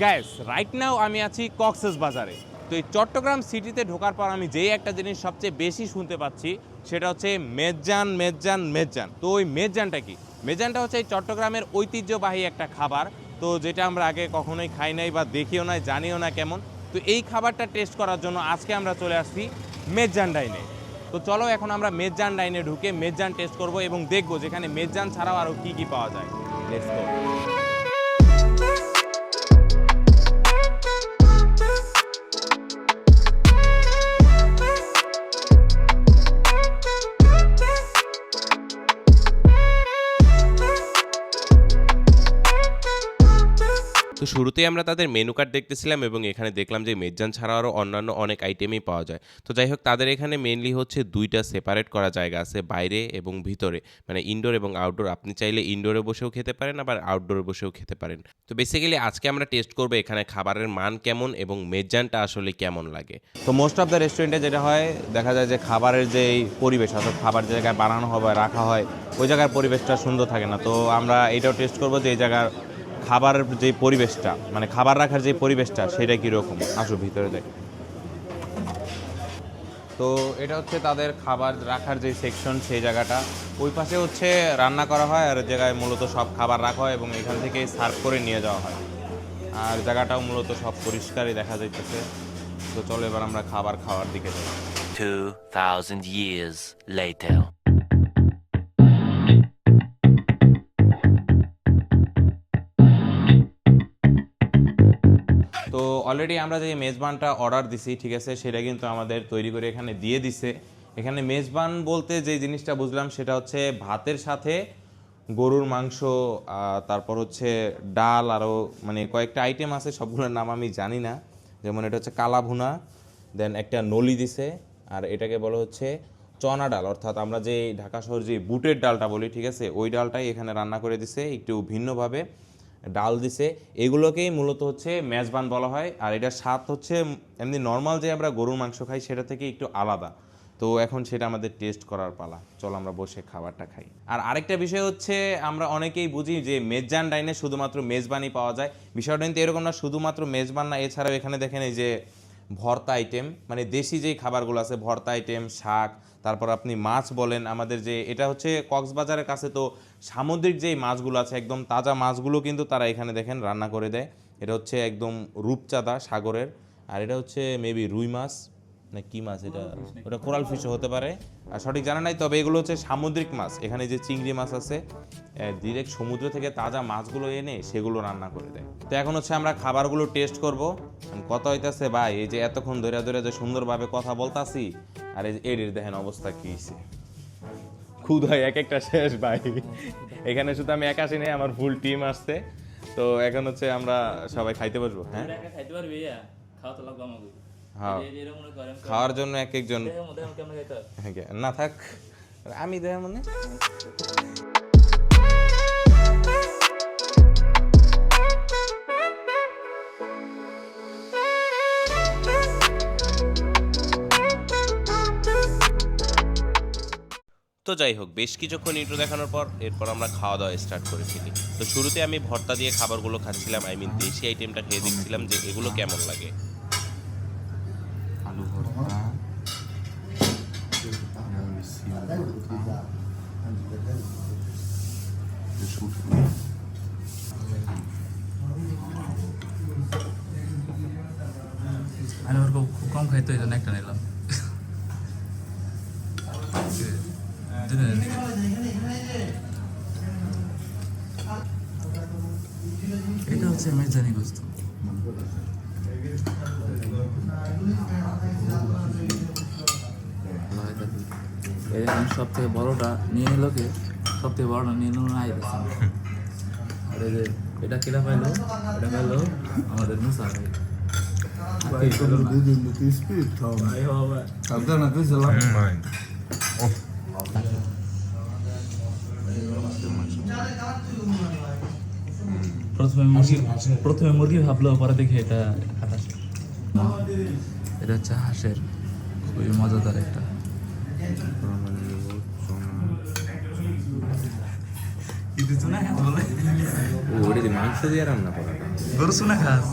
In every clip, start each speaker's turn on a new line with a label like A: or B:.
A: Gas right now আমি আছি কক্সেস বাজারে। তো এই চট্টগ্রাম সিটিতে ঢোকার পর আমি যেই একটা জিনিস সবচেয়ে বেশি শুনতে পাচ্ছি, সেটা হচ্ছে মেজান মেজান মেজান। তো ওই মেজানটা কি? মেজানটা হচ্ছে এই চট্টগ্রামের ঐতিহ্যবাহী একটা খাবার। তো যেটা আমরা আগে কখনোই খাই নাই বা দেখিও নাই, জানিও না কেমন। তো এই খাবারটা টেস্ট করার জন্য আজকে আমরা চলে আসছি মেজান ডাইনে। তো চলো এখন আমরা মেজান ডাইনে ঢুকে মেজান টেস্ট করব এবং দেখব যেখানে মেজান ছাড়াও আরও কি কি পাওয়া যায়। লেটস গো শুরুতেই আমরা তাদের মেনু কার্ড দেখতেছিলাম এবং এখানে দেখলাম যে মেজান ছাড়া আরও অন্যান্য অনেক আইটেমই পাওয়া যায়। তো যাই হোক তাদের এখানে মেনলি হচ্ছে দুইটা সেপারেট করা জায়গা আছে, বাইরে এবং ভিতরে। মানে ইনডোর এবং আউটডোর আপনি চাইলে ইনডোরে বসেও খেতে পারেন, আবার আউটডোরে বসেও খেতে পারেন। তো বেসিক্যালি আজকে আমরা টেস্ট করব এখানে খাবারের মান কেমন এবং মেজানটা আসলে কেমন লাগে। তো মোস্ট অফ দ্য রেস্টুরেন্টে যেটা হয়, দেখা যায় যে খাবারের যে পরিবেশ, অর্থাৎ খাবার যে জায়গায় বানানো হবে রাখা হয়, ওই জায়গার পরিবেশটা সুন্দর থাকে না। তো আমরা এটাও টেস্ট করব যে এই জায়গার খাবারের যে পরিবেশটা মানে খাবার রাখার যে পরিবেশটা সেটা কীরকম? আসো ভিতরে দেখ। তো এটা হচ্ছে তাদের খাবার রাখার যে সেকশন সেই জায়গাটা। ওই পাশে হচ্ছে রান্না করা হয় আর জায়গায় মূলত সব খাবার রাখা হয় এবং এখান থেকে সার্ভ করে নিয়ে যাওয়া হয়। আর জায়গাটাও মূলত সব পরিষ্কারই দেখা যাইতেছে। তো চলো এবার আমরা খাবার খাওয়ার দিকে যাই।
B: 2,000 years later.
A: অলরেডি আমরা যে মেজবানটা অর্ডার দিছি, ঠিক আছে, সেটা কিন্তু আমাদের তৈরি করে এখানে দিয়ে দিছে। এখানে মেজবান বলতে যে জিনিসটা বুঝলাম, সেটা হচ্ছে ভাতের সাথে গরুর মাংস তারপর হচ্ছে ডাল আরও মানে কয়েকটা আইটেম আছে, সবগুলোর নাম আমি জানি না। যেমন এটা হচ্ছে কালা ভুনা দেন একটা নলি দিছে, আর এটাকে বলা হচ্ছে চনা ডাল। অর্থাৎ আমরা যে ঢাকা শহর যে বুটের ডালটা বলি, ঠিক আছে, ওই ডালটাই এখানে রান্না করে দিছে, একটু ভিন্নভাবে। ডাল দিছে। এগুলোকেই মূলত হচ্ছে মেজবান বলা হয়। আর এটার স্বাদ হচ্ছে এমনি নর্মাল যে আমরা গরুর মাংস খাই, সেটা থেকে একটু আলাদা। তো এখন সেটা আমাদের টেস্ট করার পালা। চলো আমরা বসে খাবারটা খাই। আর আরেকটা বিষয় হচ্ছে, আমরা অনেকেই বুঝি যে মেজবান ডাইনে শুধুমাত্র মেজবানই পাওয়া যায়। বিষয়টা কিন্তু এরকম না, শুধুমাত্র মেজবান না, এছাড়াও এখানে দেখেন এই যে ভর্তা আইটেম মানে দেশি যেই খাবারগুলো আছে, ভর্তা আইটেম শাক তারপর আপনি মাছ বলেন আমাদের যে এটা হচ্ছে কক্সবাজারের কাছে তো সামুদ্রিক যেই মাছগুলো আছে একদম তাজা মাছগুলো কিন্তু তারা এখানে দেখেন রান্না করে দেয়। এটা হচ্ছে একদম রূপচাঁদা সাগরের আর এটা হচ্ছে মেবি রুই মাছ না কি মাছ এটা? ওটা কোরাল ফিশও হতে পারে। আর সঠিক জানা নাই তবে এগুলো হচ্ছে সামুদ্রিক মাছ। এখানে যে চিংড়ি মাছ আছে ডিরেক্ট সমুদ্র থেকে তাজা মাছগুলো এনে সেগুলো রান্না করে দেয়। তো এখন হচ্ছে আমরা খাবারগুলো টেস্ট করব। কত হইতেছে ভাই এই যে এতক্ষণ ধরে ধরে যে সুন্দরভাবে কথা বলতাছি আর এই এডির দেখেন অবস্থা কি খুদ ক্ষুধায় এক একটা শেষ ভাই। এখানে শুধু আমি একা আসি নাই আমার ফুল টিম আসছে। তো এখন হচ্ছে আমরা সবাই খাইতে বসবো হ্যাঁ?
C: খাইতে পারবি খাওয়া তো লাগবে আমাকে
A: হ্যাঁ। খাওয়ার জন্য এক একজন
C: হয়?
A: হ্যাঁ, না থাক। আমি দেয় মানে তো যাই হোক বেশ কিছুক্ষণ ইন্ট্রো দেখানোর পর এরপর আমরা খাওয়া দাওয়া স্টার্ট করে ফেলি তো শুরুতে আমি ভর্তা দিয়ে খাবারগুলো খাচ্ছিলাম আই মিন দেশি আইটেমটা খেয়ে দেখছিলাম যে এগুলো কেমন লাগে
D: আলু ভর্তা সিম ভর্তা
E: খুব কম খাইতো এই জন্য একটা নিলাম এটা হচ্ছে মেজানি গোস্ত এই দেখেন সব থেকে বড়টা নিয়ে নিল কে সব থেকে বড়টা নিয়ে নিল নাই আর এই যে এটা কেটা পাইলো এটা পাইলো আমাদের মুসা ভাই ভাই
D: না কইছিলাম
E: প্রথমে মুরগি প্রথমে মুরগি ভাবলো পরে দেখি এটা হাঁস। এটা হচ্ছে হাঁসের। খুবই মজাদার একটা।
A: দিয়ে মাংস দিয়ে রান্না
E: গরু খাস।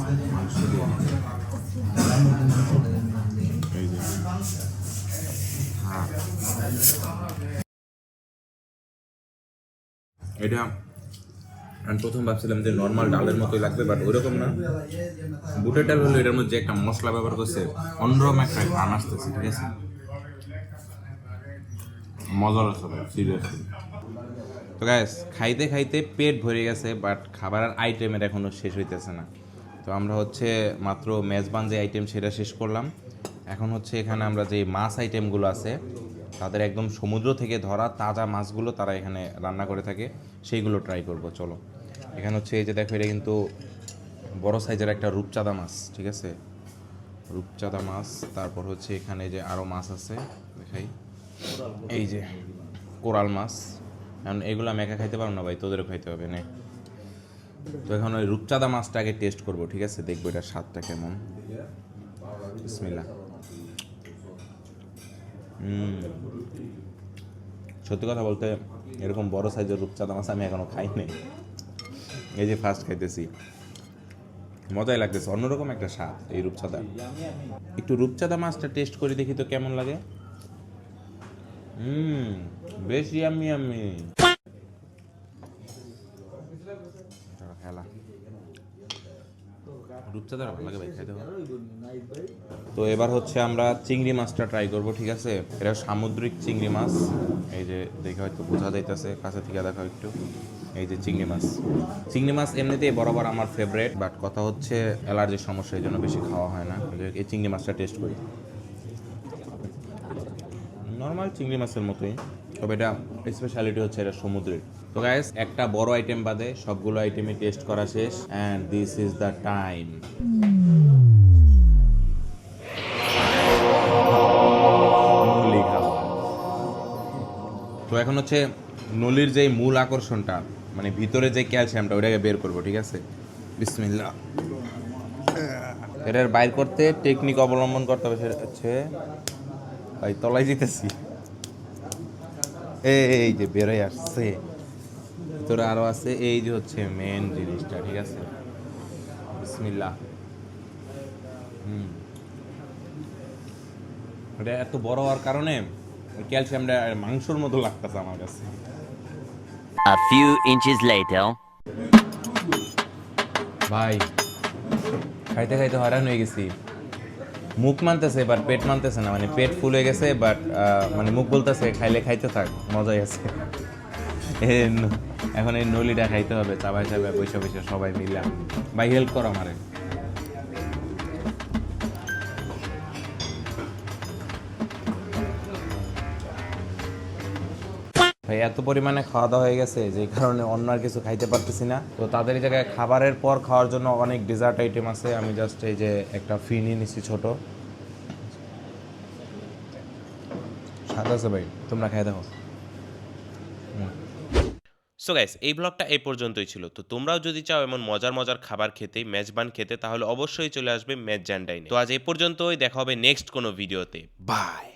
A: হ্যাঁ। এটা আমি প্রথম ভাবছিলাম যে নর্মাল ডালের মতোই লাগবে বাট ওইরকম না। বুটের ডাল হলো এটার মধ্যে একটা মশলা ব্যবহার করছে, অন্যরকম একটা ঘ্রাণ আসতেছে, ঠিক আছে? মজা লাগছে সিরিয়াসলি তো গ্যাস খাইতে খাইতে পেট ভরে গেছে বাট খাবারের আইটেমের এখনও শেষ হইতেছে না। তো আমরা হচ্ছে মাত্র মেজবান যে আইটেম সেটা শেষ করলাম। এখন হচ্ছে এখানে আমরা যে মাছ আইটেমগুলো আছে তাদের একদম সমুদ্র থেকে ধরা তাজা মাছগুলো তারা এখানে রান্না করে থাকে, সেইগুলো ট্রাই করব, চলো। এখানে হচ্ছে এই যে দেখো, এটা কিন্তু বড় সাইজের একটা রূপচাঁদা মাছ, ঠিক আছে? রূপচাঁদা মাছ, তারপর হচ্ছে এখানে যে আরও মাছ আছে, দেখাই। এই যে কোরাল মাছ। এখন এগুলো আমি একা খাইতে পারব না ভাই, তোদেরও খাইতে হবে, নে। তো এখন ওই রূপচাঁদা মাছটা আগে টেস্ট করব, ঠিক আছে? দেখব এটার স্বাদটা কেমন। বিসমিল্লা সত্যি কথা বলতে, এরকম বড় সাইজের রূপচাঁদা মাছ আমি এখনও খাইনি এই যে ফার্স্ট খাইতেছি। মজাই লাগতেছে, অন্যরকম একটা স্বাদ এই রূপচাঁদা। একটু রূপচাঁদা মাছটা টেস্ট করে দেখি তো কেমন লাগে। হুম, বেশ ইয়াম্মি ইয়াম্মি খেলা। ভালো লাগে ভাই, খাইতে তো এবার হচ্ছে আমরা চিংড়ি মাছটা ট্রাই করব, ঠিক আছে? এটা সামুদ্রিক চিংড়ি মাছ। এই যে দেখে হয়তো বোঝা যাইতেছে, কাছে থেকে দেখা একটু। এই যে চিংড়ি মাছ। চিংড়ি মাছ এমনিতেই বরাবর আমার ফেভারেট বাট কথা হচ্ছে অ্যালার্জির সমস্যা, এই জন্য বেশি খাওয়া হয় না। এই চিংড়ি মাছটা টেস্ট করি। নর্মাল চিংড়ি মাছের মতোই, তবে এটা স্পেশালিটি হচ্ছে এটা সমুদ্রের। তো গাইস একটা বড় আইটেম বাদে সবগুলো আইটেমই টেস্ট করা শেষ and this is the time তো এখন হচ্ছে নলির যে মূল আকর্ষণটা মানে ভিতরে যে ক্যালসিয়ামটা ওটাকে বের করব, ঠিক আছে? বিসমিল্লা এটার বাইর করতে টেকনিক অবলম্বন করতে হবে, সেটা হচ্ছে ভাই তলায় যেতেছি। এই যে বেরোয় আসছে। তোরা আরও আছে এই যে হচ্ছে মেন জিনিসটা ঠিক আছে? বিসমিল্লাহ। হুম। এটা এত বড় হওয়ার কারণে ক্যালসিয়ামটা মাংসর মতো লাগতেছে আমার কাছে।
B: A few inches later.
A: ভাই খাইতে খাইতে হয়রান হয়ে গেছি। মুখ মানতেছে বাট পেট মানতেছে না। মানে পেট ফুল হয়ে গেছে বাট মানে মুখ বলতেছে খাইলে খাইতে থাক মজাই আছে। এখন এই নলিটা খাইতে হবে চাবাই চাবাই বসে বসে সবাই মিলে। ভাই হেল্প করো আমারে। ভাই, এত পরিমাণে খাওয়া দাওয়া হয়ে গেছে, যে কারণে অন্য আর কিছু খাইতে পারতেছি না। তো তাদের জায়গায় খাবারের পর খাওয়ার জন্য অনেক ডেজার্ট আইটেম আছে। আমি জাস্ট এই যে একটা ফি নিয়ে নিচ্ছি ছোট। স্বাদ আছে ভাই, তোমরা খাই দেখো।
F: সো গাইস এই ব্লগটা এই পর্যন্তই ছিল। তো তোমরাও যদি চাও এমন মজার মজার খাবার খেতে, মেজবান খেতে, তাহলে অবশ্যই চলে আসবে ম্যাচ জ্যান্ডাইনে তো আজ এই পর্যন্তই, দেখা হবে নেক্সট কোনো ভিডিওতে বাই